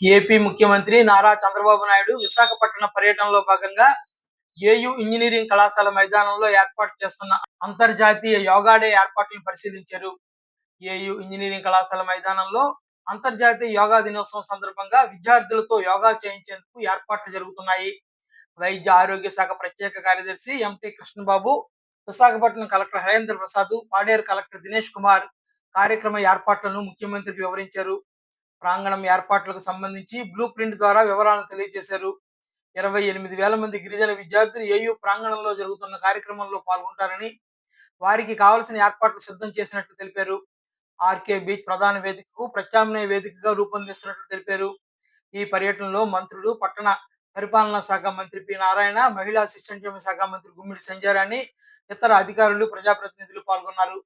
AP ముఖ్యమంత్రి నారా చంద్రబాబు నాయుడు విశాఖపట్నం పర్యటనలో భాగంగా ఏయు ఇంజనీరింగ్ కళాశాల మైదానంలో ఏర్పాటు చేస్తున్న అంతర్జాతీయ యోగా డే ఏర్పాట్లను పరిశీలించారు. ఏయు ఇంజనీరింగ్ కళాశాల మైదానంలో అంతర్జాతీయ యోగా దినోత్సవం సందర్భంగా విద్యార్థులతో యోగా చేయించేందుకు ఏర్పాట్లు జరుగుతున్నాయి. వైద్య ఆరోగ్య శాఖ ప్రత్యేక కార్యదర్శి MT Krishnababu Visakhapatnam collector Harendra Prasad Paderu collector Dinesh Kumar కార్యక్రమ ఏర్పాట్లను ముఖ్యమంత్రికి వివరించారు. ప్రాంగణం ఏర్పాట్లకు సంబంధించి బ్లూ ప్రింట్ ద్వారా వివరాలను తెలియజేశారు. ఇరవై ఎనిమిది వేల మంది గిరిజన విద్యార్థులు ఏయూ ప్రాంగణంలో జరుగుతున్న కార్యక్రమంలో పాల్గొంటారని వారికి కావలసిన ఏర్పాట్లు సిద్ధం చేసినట్లు తెలిపారు. ఆర్కే బీచ్ ప్రధాన వేదికకు ప్రత్యామ్నాయ వేదికగా రూపొందిస్తున్నట్లు తెలిపారు. ఈ పర్యటనలో మంత్రులు పట్టణ పరిపాలనా శాఖ మంత్రి పి నారాయణ మహిళా శిక్షణ శాఖ మంత్రి గుమ్మిడి సంజారాణి ఇతర అధికారులు ప్రజాప్రతినిధులు పాల్గొన్నారు.